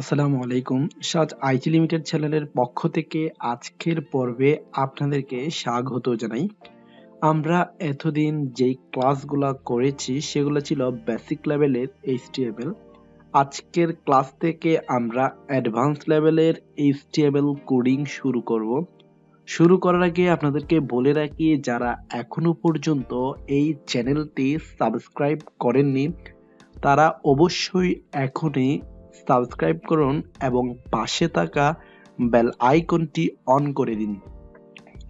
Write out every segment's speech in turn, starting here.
আসসালামু আলাইকুম। সাজ আইটি লিমিটেড চ্যানেলের পক্ষ থেকে আজকের পর্বে আপনাদেরকে স্বাগত জানাই। আমরা এতদিন যেই ক্লাসগুলো করেছি, সেগুলো ছিল বেসিক লেভেলের এইচটিএমএল আজকের ক্লাস থেকে আমরা অ্যাডভান্স লেভেলের এইচটিএমএল কোডিং শুরু করব। শুরু করার আগে আপনাদেরকে বলে রাখি, যারা এখনও পর্যন্ত এই চ্যানেলটি সাবস্ক্রাইব করেননি, তারা অবশ্যই এখনই সাবস্ক্রাইব করুন এবং পাশে থাকা বেল আইকনটি অন করে দিন।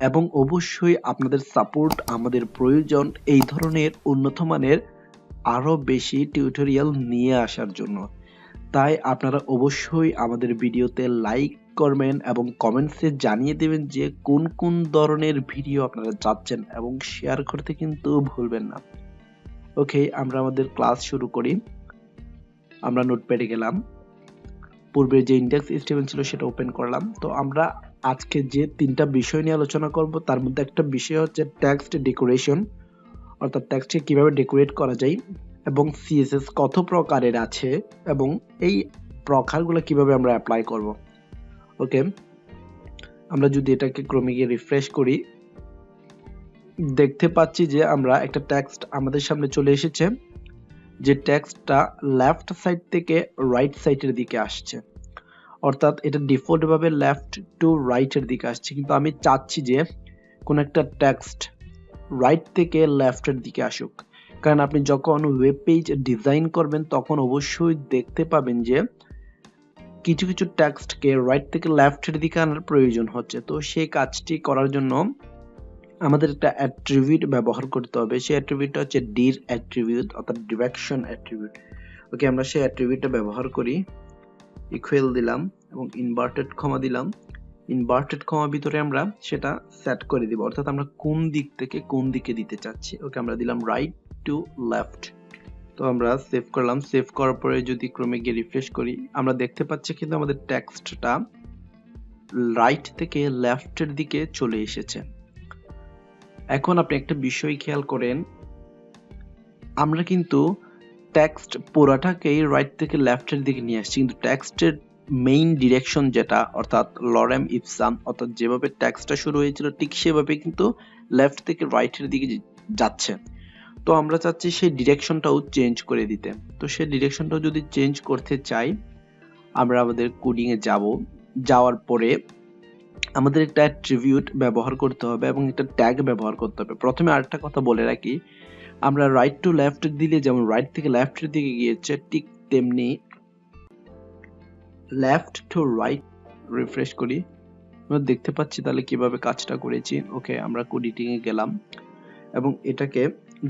এবং অবশ্যই আপনাদের সাপোর্ট আমাদের প্রয়োজন এই ধরনের উন্নত মানের আরও বেশি টিউটোরিয়াল নিয়ে আসার জন্য। তাই আপনারা অবশ্যই আমাদের ভিডিওতে লাইক করবেন এবং কমেন্টসে জানিয়ে দেবেন যে কোন কোন ধরনের ভিডিও আপনারা চাচ্ছেন এবং শেয়ার করতে কিন্তু ভুলবেন না। ওকে, আমরা আমাদের ক্লাস শুরু করি। আমরা নোটপ্যাডে গেলাম। পূর্বে যে ইন্ডেক্স স্টেটমেন্ট ছিল সেটা ওপেন করলাম। তো আমরা আজকে যে তিনটা বিষয় নিয়ে আলোচনা করব, তার মধ্যে একটা বিষয় হচ্ছে টেক্সট ডেকোরেশন অর্থাৎ টেক্সটকে কীভাবে ডেকোরেট করা যায় এবং সিএসএস কত প্রকারের আছে এবং এই প্রকারগুলো কীভাবে আমরা অ্যাপ্লাই করব। ওকে আমরা যদি এটাকে ক্রমে গিয়ে রিফ্রেশ করি, দেখতে পাচ্ছি যে আমরা একটা টেক্সট আমাদের সামনে চলে এসেছে। যে টেক্সটটা লেফট সাইড থেকে রাইট সাইডের দিকে আসছে, অর্থাৎ এটা ডিফল্ট ভাবে লেফট টু রাইটের দিকে আসছে। কিন্তু আমি চাচ্ছি যে কোন একটা টেক্সট রাইট থেকে লেফটের দিকে আসুক। কারণ আপনি যখন ওয়েব পেজ ডিজাইন করবেন, তখন অবশ্যই দেখতে পাবেন যে কিছু কিছু টেক্সটকে রাইট থেকে লেফটের দিকে আনার প্রয়োজন হচ্ছে। তো সেই কাজটি করার জন্য আমাদের একটা অ্যাট্রিবিউট ব্যবহার করতে হবে। সেই অ্যাট্রিবিউটটা হচ্ছে ডির অ্যাট্রিবিউট অর্থাৎ ডিরেকশন অ্যাট্রিবিউট ওকে আমরা সেই অ্যাট্রিবিউটটা ব্যবহার করি। ইকুয়াল দিলাম এবং ইনভার্টেড কমা দিলাম। ইনভার্টেড কমা ভিতরে আমরা সেটা সেট করে দিব। অর্থাৎ আমরা কোন দিক থেকে কোন দিকে দিতে চাচ্ছি। ওকে আমরা দিলাম রাইট টু লেফট তো আমরা সেভ করলাম। সেভ করার পরে যদি ক্রমে গিয়ে রিফ্রেশ করি, আমরা দেখতে পাচ্ছি কিন্তু আমাদের টেক্সটটা রাইট থেকে লেফটের দিকে চলে এসেছে। এখন আপনি একটা বিষয় খেয়াল করেন, আমরা কিন্তু টেক্সট পুরাটাকেই রাইট থেকে লেফটের দিকে নিয়ে আসছি। কিন্তু টেক্সটের মেইন ডিরেকশন যেটা, অর্থাৎ লরেম ইপসাম অর্থাৎ যেভাবে টেক্সটটা শুরু হয়েছিল, ঠিক সেভাবে কিন্তু লেফট থেকে রাইটের দিকে যাচ্ছে। তো আমরা চাচ্ছি সেই ডিরেকশনটাও চেঞ্জ করে দিতে। তো সেই ডিরেকশনটাও যদি চেঞ্জ করতে চাই, আমরা আমাদের কোডিং এ যাব। যাওয়ার পরে আমাদের একটা অ্যাট্রিবিউট ব্যবহার করতে হবে এবং একটা ট্যাগ ব্যবহার করতে হবে। প্রথমে আরেকটা কথা বলে রাখি, আমরা রাইট টু লেফট দিলে, যেমন রাইট থেকে লেফটের দিকে গিয়েছে, ঠিক তেমনি লেফট টু রাইট রিফ্রেশ করি। আমরা দেখতে পাচ্ছি তাহলে কীভাবে কাজটা করেছি। ওকে আমরা কোডিটিং এ গেলাম এবং এটাকে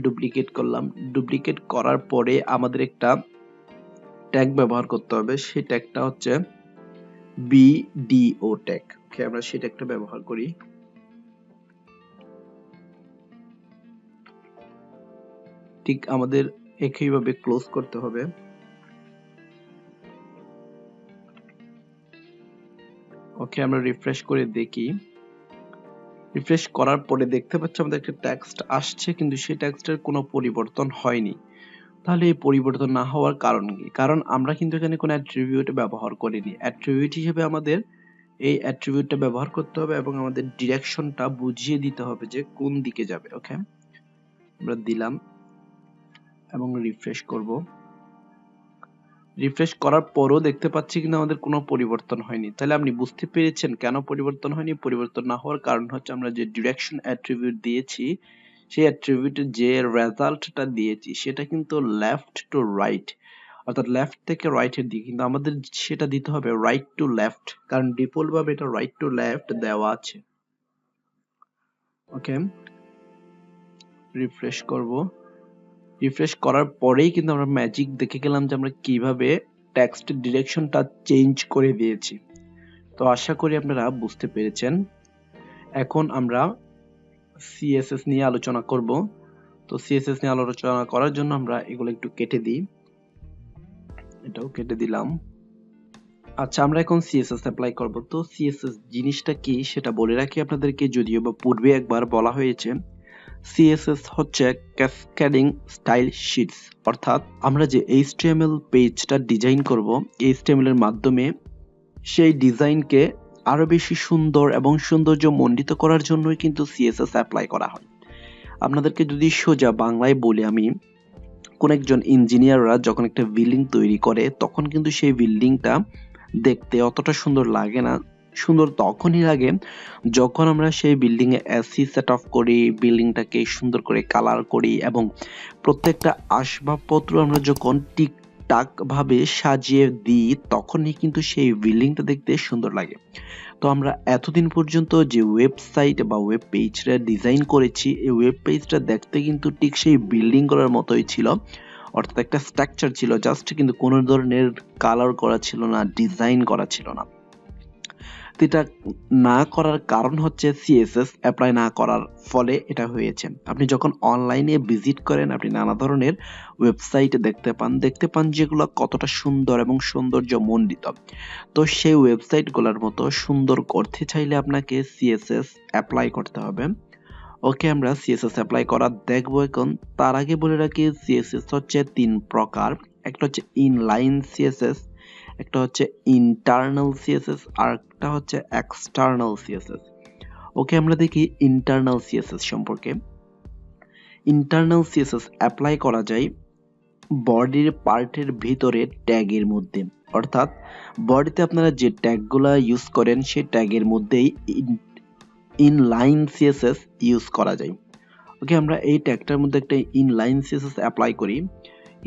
ডুপ্লিকেট করলাম। ডুপ্লিকেট করার পরে আমাদের একটা ট্যাগ ব্যবহার করতে হবে। সেই ট্যাগটা হচ্ছে বিডিও ট্যাগ ওকে আমরা সেটা একটা ব্যবহার করি। ঠিক আমাদের একইভাবে ক্লোজ করতে হবে। ওকে আমরা রিফ্রেশ করে দেখি। রিফ্রেশ করার পরে দেখতে পাচ্ছি আমাদের একটা টেক্সট আসছে, কিন্তু সেই টেক্সটের কোনো পরিবর্তন হয়নি। তাহলে এই পরিবর্তন না হওয়ার কারণ কি? কারণ আমরা কিন্তু এখানে কোনো অ্যাট্রিবিউট ব্যবহার করিনি। অ্যাট্রিবিউট হিসেবে আমাদের এই অ্যাট্রিবিউটটা ব্যবহার করতে হবে এবং আমাদের ডিরেকশনটা বুঝিয়ে দিতে হবে যে কোন দিকে যাবে ওকে আমরা দিলাম এবং রিফ্রেশ করব। রিফ্রেশ করার পরও দেখতে পাচ্ছি কিন্তু আমাদের কোনো পরিবর্তন হয়নি। তাহলে আপনি বুঝতে পেরেছেন কেন পরিবর্তন হয়নি? পরিবর্তন না হওয়ার কারণ হচ্ছে আমরা যে ডিরেকশন অ্যাট্রিবিউট দিয়েছি, সেই অ্যাট্রিবিউটের যে রেজাল্টটা দিয়েছি, সেটা কিন্তু লেফট টু রাইট অর্থাৎ লেফট থেকে রাইটের দিকে। কিন্তু আমাদের সেটা দিতে হবে রাইট টু লেফট কারণ ডিফল্ট ভাবে এটা রাইট টু লেফট দেওয়া আছে। ওকে রিফ্রেশ করব। রিফ্রেশ করার পরেই কিন্তু আমরা ম্যাজিক দেখে গেলাম যে আমরা কীভাবে টেক্সট ডিরেকশনটা চেঞ্জ করে দিয়েছি। তো আশা করি আপনারা বুঝতে পেরেছেন। এখন আমরা সিএসএস নিয়ে আলোচনা করব। তো সিএসএস নিয়ে আলোচনা করার জন্য আমরা এগুলো একটু কেটে দিই। এটাও কেটে দিলাম। আচ্ছা আমরা এখন সিএসএস অ্যাপ্লাই করব। তো সিএসএস জিনিসটা কি সেটা বলে রাখি আপনাদেরকে, যদিও বা পূর্বে একবার বলা হয়েছে। সিএসএস হচ্ছে ক্যাসকেডিং স্টাইল শিটস অর্থাৎ আমরা যে এইচটিএমএল পেজটা ডিজাইন করব এইচটিএমএল এর মাধ্যমে সেই ডিজাইনকে আরও বেশি সুন্দর এবং সৌন্দর্য মণ্ডিত করার জন্যই কিন্তু সিএসএস অ্যাপ্লাই করা হয়। আপনাদেরকে যদি সোজা বাংলায় বলি আমি কোন একজন ইঞ্জিনিয়াররা যখন একটা বিল্ডিং তৈরি করে, তখন কিন্তু সেই বিল্ডিংটা দেখতে অতটা সুন্দর লাগে না। সুন্দর তখনই লাগে যখন আমরা সেই বিল্ডিং এ এসি সেট অফ করি, বিল্ডিংটাকে সুন্দর করে কালার করি এবং প্রত্যেকটা আসবাবপত্র আমরা যখন টিকটাক ভাবে সাজিয়ে দিই, তখনই কিন্তু সেই বিল্ডিংটা দেখতে সুন্দর লাগে। তো আমরা এতদিন পর্যন্ত যে ওয়েবসাইট বা ওয়েব পেজটা ডিজাইন করেছি, এই ওয়েব পেজটা দেখতে কিন্তু ঠিক সেই বিল্ডিং করার মতোই ছিল। অর্থাৎ একটা স্ট্রাকচার ছিল জাস্ট কিন্তু কোনো ধরনের কালার করা ছিল না ডিজাইন করা ছিল না। এটা না করার কারণ হচ্ছে সিএসএস অ্যাপ্লাই না করার ফলে এটা হয়েছে। আপনি যখন অনলাইনে ভিজিট করেন, আপনি নানা ধরনের ওয়েবসাইট দেখতে পান দেখতে পান যেগুলো কতটা সুন্দর এবং সৌন্দর্য মণ্ডিত তো সেই ওয়েবসাইটগুলোর মতো সুন্দর করতে চাইলে আপনাকে সিএসএস অ্যাপ্লাই করতে হবে। ওকে, আমরা সিএসএস অ্যাপ্লাই করা দেখব এখন। তার আগে বলে রাখি সিএসএস হচ্ছে তিন প্রকার। একটা হচ্ছে ইনলাইন সিএসএস একটা হচ্ছে ইন্টারনাল সিএসএস আর একটা হচ্ছে এক্সটার্নাল সিএসএস ওকে আমরা দেখি ইন্টারনাল সিএসএস সম্পর্কে। ইন্টারনাল সিএসএস অ্যাপ্লাই করা যায় বডির পার্টের ভিতরে ট্যাগের মধ্যে। অর্থাৎ বডিতে আপনারা যে ট্যাগগুলো ইউজ করেন, সেই ট্যাগের মধ্যেই ইনলাইন সিএসএস ইউজ করা যায়। ওকে আমরা এই ট্যাগটার মধ্যে একটা ইনলাইন সিএসএস অ্যাপ্লাই করি।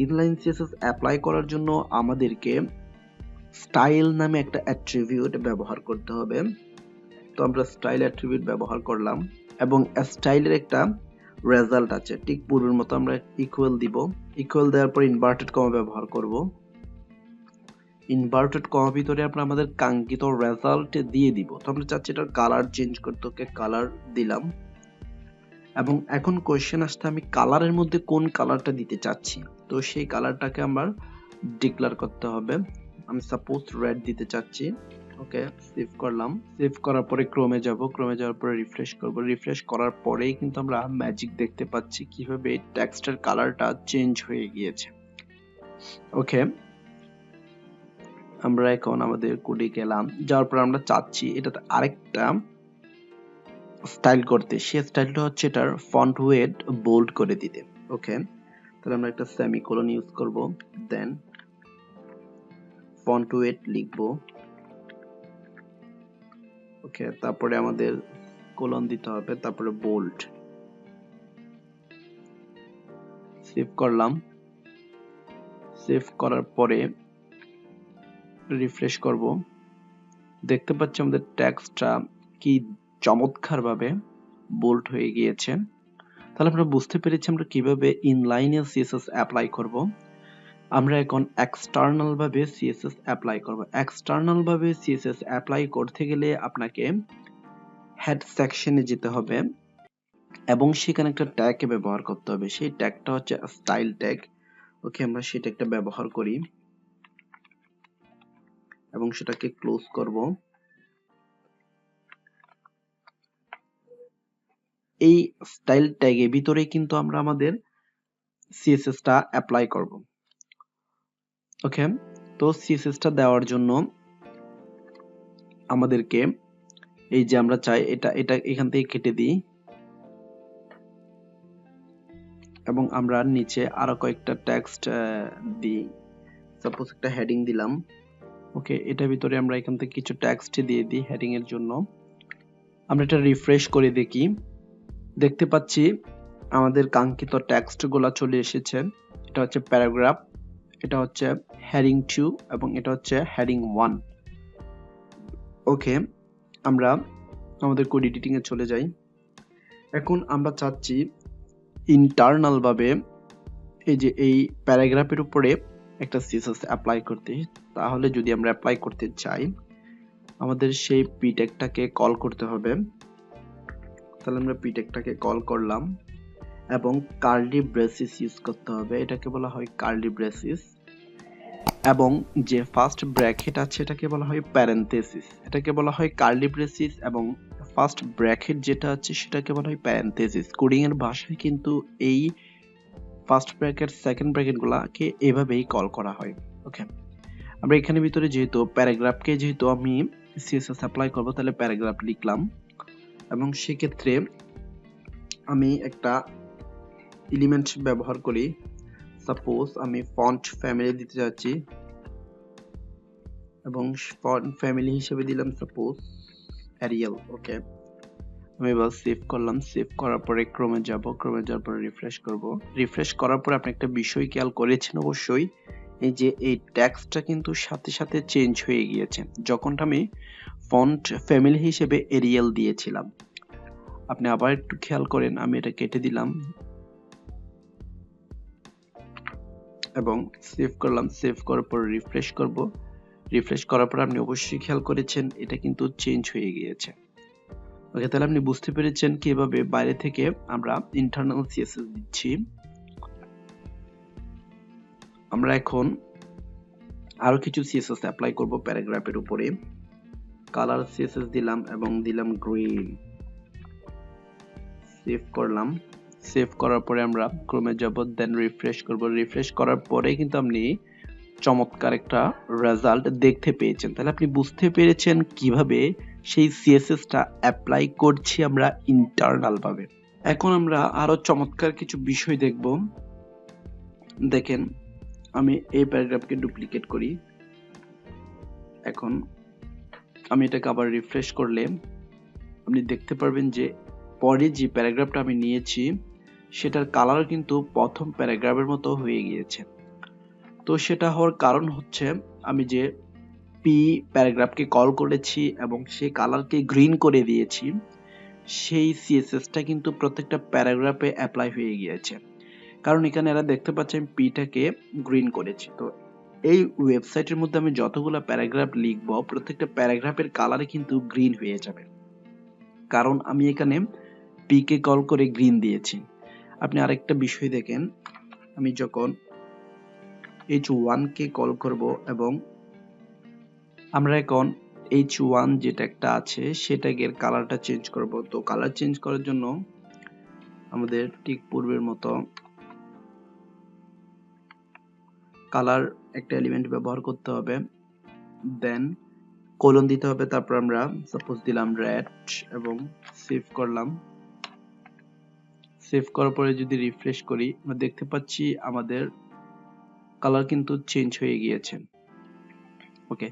ইনলাইন সিএসএস অ্যাপ্লাই করার জন্য আমাদেরকে স্টাইল নামে একটা অ্যাট্রিবিউট ব্যবহার করতে হবে। তো আমরা স্টাইল অ্যাট্রিবিউট ব্যবহার করলাম এবং স্টাইলের একটা রেজাল্ট আছে। ঠিক পূর্বের মতো আমরা ইকুয়াল দিব। ইকুয়াল দেওয়ার পর ইনভার্টেড কমা ব্যবহার করব। ইনভার্টেড কমা ভিতরে আমরা আমাদের কাঙ্ক্ষিত রেজাল্ট দিয়ে দিব। তো আমরা চাচ্ছি এটার কালার চেঞ্জ করতে, ওকে কালার দিলাম। এবং এখন কোয়েশ্চেন আসতে আমি কালারের মধ্যে কোন কালারটা দিতে চাচ্ছি? তো সেই কালারটাকে আমার ডিক্লেয়ার করতে হবে। আমি সাপোজ রেড দিতে চাচ্ছি। ওকে সেভ করলাম। সেভ করার পরে ক্রোমে যাব। ক্রোমে যাওয়ার পরে রিফ্রেশ করব। রিফ্রেশ করার পরেই কিন্তু আমরা ম্যাজিক দেখতে পাচ্ছি কীভাবে টেক্সটের কালারটা চেঞ্জ হয়ে গিয়েছে। ওকে আমরা এখন আমাদের কোডে গেলাম। যাওয়ার পর আমরা চাচ্ছি এটাতে আরেকটা স্টাইল করতে। সে স্টাইলটা হচ্ছে এটার ফন্ট ওয়েট বোল্ড করে দিতে। ওকে তাহলে আমরা একটা সেমিকোলন ইউজ করব। দেন ফন্ট ওয়েট লিখব। ওকে তারপরে আমাদের কোলন দিতে হবে, তারপরে বোল্ড সেভ করলাম। সেভ করার পরে রিফ্রেশ করব। দেখতে পাচ্ছি আমাদের ট্যাক্সটা কি চমৎকার ভাবে বোল্ড হয়ে গিয়েছে। তাহলে আমরা বুঝতে পেরেছি আমরা কীভাবে ইনলাইনে সিএসএস অ্যাপ্লাই করব। আমরা এখন এক্সটার্নাল ভাবে সিএসএস অ্যাপ্লাই করব। এক্সটার্নাল ভাবে সিএসএস অ্যাপ্লাই করতে গেলে আপনাকে হেড সেকশনে যেতে হবে এবং সেখানে একটা ট্যাগ ব্যবহার করতে হবে। সেই ট্যাগটা হচ্ছে স্টাইল ট্যাগ ওকে আমরা সেটা একটা ব্যবহার করি এবং সেটাকে ক্লোজ করব। এই স্টাইল ট্যাগের ভিতরে কিন্তু আমরা আমাদের সিএসএসটা অ্যাপ্লাই করব। ওকে তো সিএসএসটা দেওয়ার জন্য আমাদেরকে এই যে আমরা চাই, এটা এটা এখান থেকে কেটে দিই। এবং আমরা নিচে আরও কয়েকটা টেক্সট দিই। সাপোজ একটা হেডিং দিলাম। ওকে এটা ভিতরে আমরা এখান থেকে কিছু টেক্সট দিয়ে দিই হেডিং এর জন্য। আমরা এটা রিফ্রেশ করে দেখি। দেখতে পাচ্ছি আমাদের কাঙ্ক্ষিত টেক্সটগুলা চলে এসেছে। এটা হচ্ছে প্যারাগ্রাফ এটা হচ্ছে হ্যারিং টু এবং এটা হচ্ছে হ্যারিং ওয়ান ওকে আমরা আমাদের কোড এডিটিং এ চলে যাই। এখন আমরা চাচ্ছি ইন্টারনাল ভাবে এই যে এই প্যারাগ্রাফের উপরে একটা সিএসএস অ্যাপ্লাই করতে। তাহলে যদি আমরা অ্যাপ্লাই করতে চাই, আমাদের সেই পিটেকটাকে কল করতে হবে। তাহলে আমরা পিটেকটাকে কল করলাম। এবং কার্লি ব্রেসিস ইউজ করতে হবে। এটাকে বলা হয় কার্লি ব্রেসিস এবং যে ফার্স্ট ব্র্যাকেট আছে, এটাকে বলা হয় প্যারেন্থেসিস এটাকে বলা হয় কার্লি ব্রেসিস এবং ফার্স্ট ব্র্যাকেট যেটা আছে, সেটাকে বলা হয় প্যারেন্থেসিস কোডিং এর ভাষায় কিন্তু এই ফার্স্ট ব্র্যাকেট সেকেন্ড ব্র্যাকেট গুলাকে এভাবেই কল করা হয়। ওকে আমরা এখানে ভিতরে যেহেতু প্যারাগ্রাফকে যেহেতু আমি সিএসএস অ্যাপ্লাই করব, তাহলে প্যারাগ্রাফ লিখলাম। এবং সেক্ষেত্রে আমি একটা এলিমেন্ট ব্যবহার করি। সাপোজ আমি ফন্ট ফ্যামিলি দিতে যাচ্ছি। এবং ফন্ট ফ্যামিলি হিসেবে দিলাম সাপোজ অ্যারিয়াল ওকে আমি এবার সেভ করলাম। সেভ করার পরে ক্রমে যাব। ক্রমে যাওয়ার পরে রিফ্রেশ করব। রিফ্রেশ করার পরে আপনি একটা বিষয় খেয়াল করেছেন অবশ্যই। এই যে এই ট্যাক্সটা কিন্তু সাথে সাথে চেঞ্জ হয়ে গিয়েছে। যখনটা আমি ফন্ট ফ্যামিলি হিসেবে এরিয়াল দিয়েছিলাম। আপনি আবার একটু খেয়াল করেন, আমি এটা কেটে দিলাম। এবং সেভ করলাম সেভ করার পর রিফ্রেশ করব। রিফ্রেশ করার পর আপনি অবশ্যই খেয়াল করেছেন, এটা কিন্তু চেঞ্জ হয়ে গিয়েছে। ওকে তাহলে আপনি বুঝতে পেরেছেন কীভাবে বাইরে থেকে আমরা ইন্টারনাল সিএসএস দিচ্ছি। আমরা এখন আরও কিছু সিএসএস অ্যাপ্লাই করব প্যারাগ্রাফের উপরে। কালার সিএসএস দিলাম এবং দিলাম গ্রিন সেভ করলাম। সেভ করার পরে আমরা ক্রমে যাব দেন রিফ্রেশ করব। রিফ্রেশ করার পরে কিন্তু আপনি চমৎকার একটা রেজাল্ট দেখতে পেয়েছেন। তাহলে আপনি বুঝতে পেরেছেন কীভাবে সেই সিএসএসটা অ্যাপ্লাই করছি আমরা ইন্টারনাল ভাবে। এখন আমরা আরও চমৎকার কিছু বিষয় দেখব। দেখেন, আমি এই প্যারাগ্রাফকে ডুপ্লিকেট করি। এখন আমি এটাকে আবার রিফ্রেশ করলে আপনি দেখতে পারবেন যে পরে যে প্যারাগ্রাফটা আমি নিয়েছি সেটার কালার কিন্তু প্রথম প্যারাগ্রাফের মতো হয়ে গিয়েছে। তো সেটা হওয়ার কারণ হচ্ছে, আমি যে পি প্যারাগ্রাফকে কল করেছি এবং সেই কালারকে গ্রিন করে দিয়েছি, সেই সিএসএসটা কিন্তু প্রত্যেকটা প্যারাগ্রাফে অ্যাপ্লাই হয়ে গিয়েছে। কারণ এখানে এরা দেখতে পাচ্ছে আমি পিটাকে গ্রিন করেছি। তো এই ওয়েবসাইটের মধ্যে আমি যতগুলো প্যারাগ্রাফ লিখব, প্রত্যেকটা প্যারাগ্রাফের কালারে কিন্তু গ্রিন হয়ে যাবে। কারণ আমি এখানে পিকে কল করে গ্রিন দিয়েছি। আপনি আরেকটা বিষয় দেখেন। আমি যখন এইচ ওয়ান কে কল করব এবং আমরা এখন এইচ ওয়ান যেটা একটা আছে সেটাকে কালারটা চেঞ্জ করব। তো কালার চেঞ্জ করার জন্য আমাদের ঠিক পূর্বের মতো কালার একটা এলিমেন্ট ব্যবহার করতে হবে। দেন কোলন দিতে হবে, তারপর আমরা সাপোজ দিলাম রেড এবং সেভ করলাম। সেভ করার পরে যদি রিফ্রেশ করি, আমরা দেখতে পাচ্ছি আমাদের কালার কিন্তু চেঞ্জ হয়ে গিয়েছে। ওকে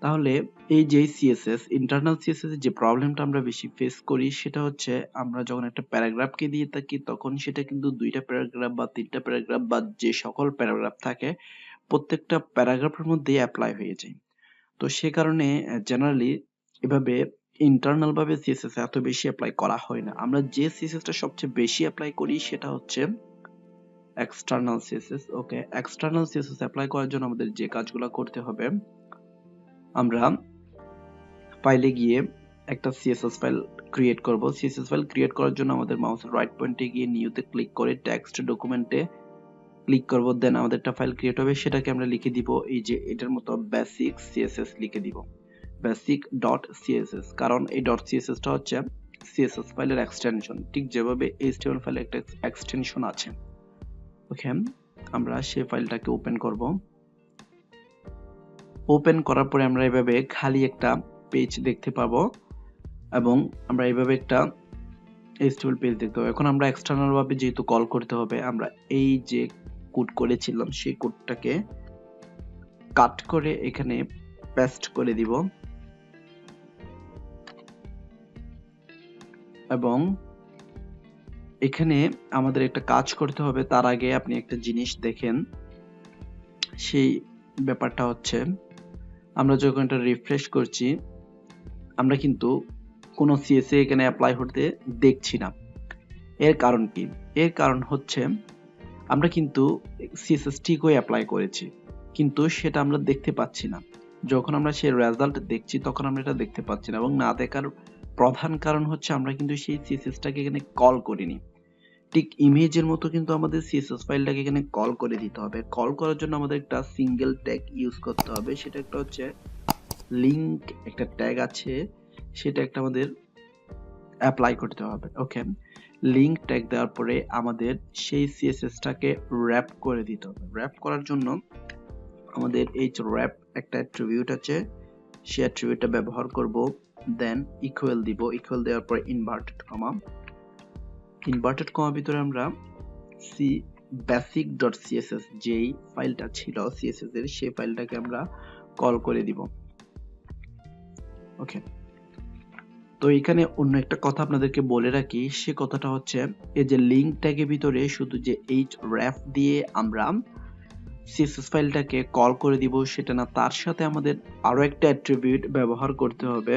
তাহলে এই যে সিএসএস ইন্টারনাল সিএসএস যে প্রবলেমটা আমরা বেশি ফেস করি, সেটা হচ্ছে আমরা যখন একটা প্যারাগ্রাফকে দিয়ে থাকি, তখন সেটা কিন্তু দুইটা প্যারাগ্রাফ বা তিনটা প্যারাগ্রাফ বা যে সকল প্যারাগ্রাফ থাকে, প্রত্যেকটা প্যারাগ্রাফের মধ্যে অ্যাপ্লাই হয়ে যায়। তো সে কারণে জেনারেলি এভাবে ইন্টারনাল ভাবে সিএসএস এত বেশি অ্যাপ্লাই করা হয় না। আমরা যে সিএসএসটা সবচেয়ে বেশি অ্যাপ্লাই করি সেটা হচ্ছে external CSS okay external CSS apply করার জন্য আমাদের যে কাজগুলো করতে হবে, আমরা ফাইলে গিয়ে একটা সিএসএস ফাইল ক্রিয়েট করব। সিএসএস ফাইল ক্রিয়েট করার জন্য আমাদের মাউসের রাইট পয়েন্টে গিয়ে নিউতে ক্লিক করে টেক্সট ডকুমেন্টে ক্লিক করব দেন আমাদের একটা ফাইল ক্রিয়েট হবে। সেটাকে আমরা লিখে দিব, এই যে এটার মতো বেসিক সিএসএস লিখে দিব। বেসিক ডট সিএসএস কারণ এই. ডট সিএসএসটা হচ্ছে সিএসএস ফাইলের এক্সটেনশন ঠিক যেভাবে এইচটিএমএল ফাইলের একটা এক্সটেনশন আছে। ওকে আমরা সেই ফাইলটাকে ওপেন করব। ওপেন করার পরে আমরা এভাবে খালি একটা পেজ দেখতে পাবো এবং আমরা এইভাবে একটা এইচটিএমএল পেজ দেখতে পাবো। এখন আমরা এক্সটার্নাল ভাবে যেহেতু কল করতে হবে, আমরা এই যে কোড করেছিলাম, সেই কোডটাকে কাট করে এখানে পেস্ট করে দিব। এবং এখানে আমাদের একটা কাজ করতে হবে। তার আগে আপনি একটা জিনিস দেখেন। সেই ব্যাপারটা হচ্ছে, আমরা যখন এটা রিফ্রেশ করছি, আমরা কিন্তু কোনো সিএসএ এখানে অ্যাপ্লাই হতে দেখছি না। এর কারণ কি? এর কারণ হচ্ছে, আমরা কিন্তু সিএসএস ঠিকই অ্যাপ্লাই করেছি, কিন্তু সেটা আমরা দেখতে পাচ্ছি না। যখন আমরা সেই রেজাল্ট দেখছি, তখন আমরা এটা দেখতে পাচ্ছি না এবং না দেখার প্রধান কারণ হচ্ছে আমরা কিন্তু সেই সিএসএসটাকে এখানে কল করিনি। ঠিক ইমেজের মতো কিন্তু আমাদের সিএসএস ফাইলটাকে এখানে কল করে দিতে হবে। কল করার জন্য আমাদের একটা সিঙ্গেল ট্যাগ ইউজ করতে হবে। সেটা একটা হচ্ছে লিঙ্ক একটা ট্যাগ আছে, সেটা একটা আমাদের অ্যাপ্লাই করতে হবে। ওকে লিঙ্ক ট্যাগ দেওয়ার পরে আমাদের সেই সিএসএসটাকে র্যাপ করে দিতে হবে। র্যাপ করার জন্য আমাদের এই র্যাপ একটা অ্যাট্রিবিউট আছে, সেই অ্যাট্রিবিউটটা ব্যবহার করব। দেন ইকুয়াল দিব ইকুয়াল দেওয়ার পরে ইনভার্টেড কমা ইনভার্টেড কমা ভিতরে আমরা সি বেসিক ডট সিএসএস যেই ফাইলটা ছিল সিএসএস এর, সেই ফাইলটাকে আমরা কল করে দিব। ওকে তো এখানে অন্য একটা কথা আপনাদেরকে বলে রাখি, সে কথাটা হচ্ছে, এই যে লিঙ্ক ট্যাগের ভিতরে শুধু যে এইচ র্যাফ দিয়ে আমরা সিএসএস ফাইলটাকে কল করে দিব, সেটা না, তার সাথে আমাদের আরও একটা অ্যাট্রিবিউট ব্যবহার করতে হবে।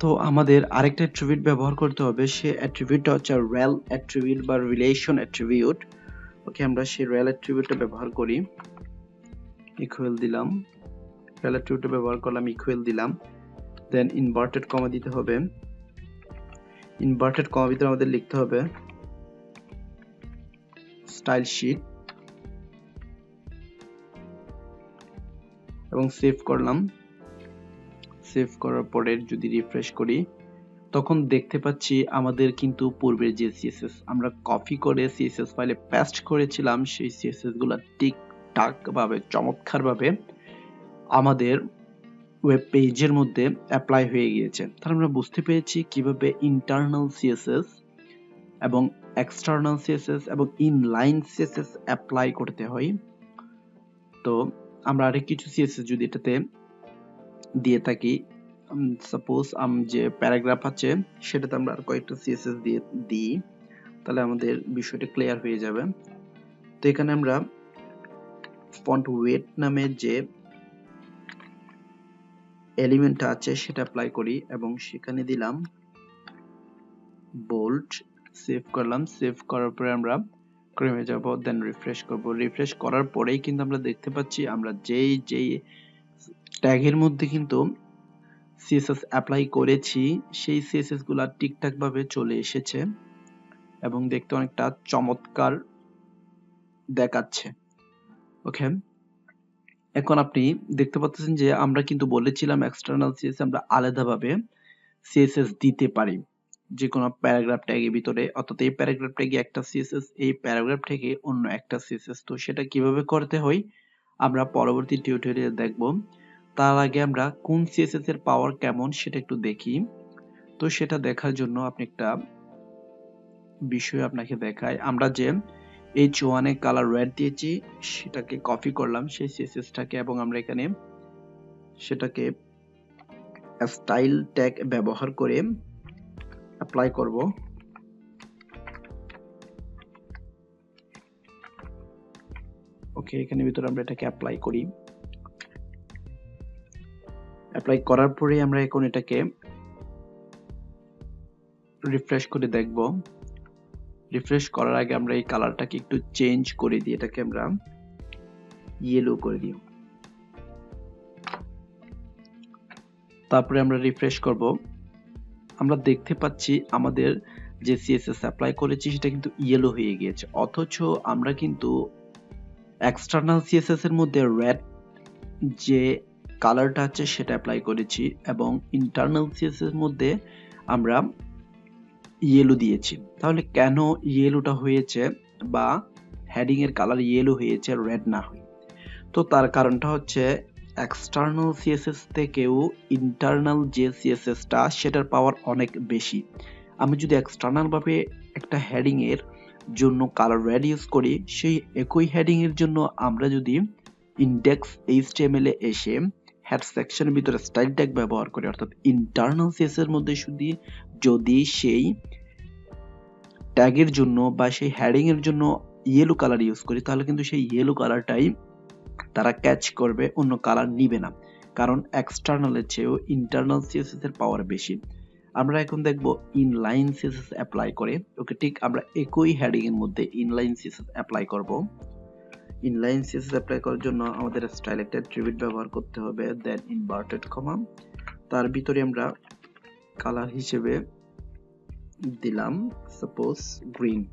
তো আমাদের আরেকটা অ্যাট্রিবিউট ব্যবহার করতে হবে, সে অ্যাট্রিবিউটটা হচ্ছে রেল অ্যাট্রিবিউট বা রিলেশন অ্যাট্রিবিউট ওকে আমরা সেই রেল অ্যাট্রিবিউটটা ব্যবহার করি। ইকুয়াল দিলাম। রেল অ্যাট্রিবিউটটা ব্যবহার করলাম ইকুয়াল দিলাম। দেন ইনভার্টেড কমা দিতে হবে। ইনভার্টেড কমা ভিতরে আমাদের লিখতে হবে স্টাইল শিট এবং সেভ করলাম। সেভ করার পরে যদি রিফ্রেশ করি, তখন দেখতে পাচ্ছি আমাদের কিন্তু পূর্বের যে সিএসএস আমরা কপি করে সিএসএস ফাইলে পেস্ট করেছিলাম, সেই সিএসএসগুলা ঠিকঠাক ভাবে, চমৎকার ভাবে আমাদের ওয়েব পেজের মধ্যে অ্যাপ্লাই হয়ে গিয়েছে। তাহলে আমরা বুঝতে পেরেছি কীভাবে ইন্টারনাল সিএসএস এবং এক্সটার্নাল সিএসএস এবং ইনলাইন সিএসএস অ্যাপ্লাই করতে হয়। তো আমরা আরেক কিছু সিএসএস যদি এটাতে দিয়ে থাকি। সাপোজ যে প্যারাগ্রাফ আছে, সেটাতে আমরা আর কয়েকটা সিএসএস দিয়ে দিই, তাহলে আমাদের বিষয়টা ক্লিয়ার হয়ে যাবে। তো এখানে আমরা ফন্ট ওয়েট নামে যে এলিমেন্টটা আছে, সেটা অ্যাপ্লাই করি এবং সেখানে দিলাম বোল্ড সেভ করলাম। সেভ করার পরে আমরা ক্রমে যাব দেন রিফ্রেশ করব। রিফ্রেশ করার পরেই কিন্তু আমরা দেখতে পাচ্ছি আমরা যেই যেই ট্যাগের মধ্যে কিন্তু সিএসএস অ্যাপ্লাই করেছি, সেই সিএসএসগুলা ঠিকঠাক ভাবে চলে এসেছে এবং দেখতে অনেকটা চমৎকার দেখাচ্ছে। ওকে এখন আপনি দেখতে পাচ্ছেন যে আমরা কিন্তু বলেছিলাম এক্সটার্নাল সিএস আমরা আলাদাভাবে সিএসএস দিতে পারি। যে কোনো প্যারাগ্রাফ ট্যাগের ভিতরে, অর্থাৎ এই প্যারাগ্রাফ ট্যাগে একটা সিএসএস এই প্যারাগ্রাফ ট্যাগে অন্য একটা সিএসএস তো সেটা কীভাবে করতে হয়? আমরা পরবর্তী টিউটোরিয়ালে দেখব। তার আগে আমরা কোন সিএসএস এর পাওয়ার কেমন সেটা একটু দেখি। তো সেটা দেখার জন্য আপনি একটা বিষয় আপনাকে দেখাই। আমরা যে এইচ ওয়ানে কালার রেড দিয়েছি, সেটাকে কপি করলাম সেই সিএসএসটাকে এবং আমরা এখানে সেটাকে স্টাইল ট্যাগ ব্যবহার করে অ্যাপ্লাই করব। ওকে এখানে ভিতরে আমরা এটাকে অ্যাপ্লাই করি। অ্যাপ্লাই করার পরে আমরা এখন এটাকে রিফ্রেশ করে দেখব। রিফ্রেশ করার আগে আমরা এই কালারটাকে একটু চেঞ্জ করে দিই এটাকে আমরা ইয়েলো করে দিই। তারপরে আমরা রিফ্রেশ করব। আমরা দেখতে পাচ্ছি আমাদের যে সিএসএস অ্যাপ্লাই করেছি সেটা কিন্তু ইয়েলো হয়ে গিয়েছে। অথচ আমরা কিন্তু এক্সটার্নাল সিএসএস এর মধ্যে রেড যে কালারটা আছে সেটা অ্যাপ্লাই করেছি এবং ইন্টারনাল সিএসএস মধ্যে আমরা ইয়েলো দিয়েছি। তাহলে কেন ইয়েলোটা হয়েছে বা হেডিং এর কালার ইয়েলো হয়েছে রেড না হয়ে? তো তার কারণটা হচ্ছে এক্সটার্নাল সিএসএস থেকেও ইন্টারনাল যে সিএসএসটা সেটার পাওয়ার অনেক বেশি। আমি যদি এক্সটার্নাল ভাবে একটা হেডিং এর জন্য কালার রেড ইউজ করি, সেই একই হেডিং এর জন্য আমরা যদি ইন্ডেক্স এইচটিএমএল এ এসে হেড সেকশনের ভিতরে স্টাইল ট্যাগ ব্যবহার করি, অর্থাৎ ইন্টারনাল সিএস এর মধ্যে শুধু যদি সেই ট্যাগের জন্য বা সেই হেডিং এর জন্য ইয়েলো কালার ইউজ করি, তাহলে কিন্তু সেই ইয়েলো কালারটাই তারা ক্যাচ করবে, অন্য কালার নিবে না। কারণ এক্সটার্নালের চেয়েও ইন্টারনাল সিএসএস এর পাওয়ার বেশি। আমরা এখন দেখব ইনলাইন সিএসএস অ্যাপ্লাই করে। ওকে ঠিক আমরা একই হেডিং এর মধ্যে ইনলাইন সিএসএস অ্যাপ্লাই করব। ইনলাইন সিএসএস অ্যাপ্লাই করার জন্য আমাদের স্টাইল একটা অ্যাট্রিবিউট ব্যবহার করতে হবে দেন ইনভার্টেড কমা তার ভিতরে আমরা কালার হিসেবে দিলাম সাপোজ গ্রিন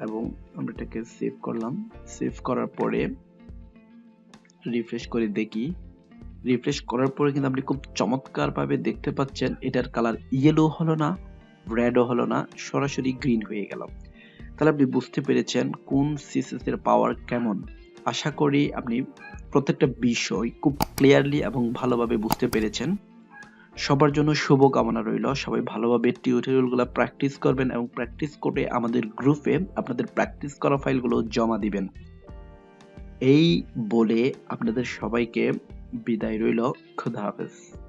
এবং আমরা এটাকে সেভ করলাম। সেভ করার পরে রিফ্রেশ করে দেখি। রিফ্রেশ করার পরে কিন্তু আপনি খুব চমৎকারভাবে দেখতে পাচ্ছেন, এটার কালার ইয়েলো হলো না রেডও হলো না, সরাসরি গ্রিন হয়ে গেল। তাহলে আপনি বুঝতে পেরেছেন কোন সিএসএস এর পাওয়ার কেমন। আশা করি আপনি প্রত্যেকটা বিষয় খুব ক্লিয়ারলি এবং ভালোভাবে বুঝতে পেরেছেন। সবার জন্য শুভ কামনা রইল। সবাই ভালোভাবে টিউটোরিয়ালগুলো প্র্যাকটিস করবেন এবং প্র্যাকটিস করে আমাদের গ্রুপে আপনাদের প্র্যাকটিস করা ফাইলগুলো জমা দিবেন। এই বলে আপনাদের সবাইকে বিদায় রইল। খুদা হাফেজ।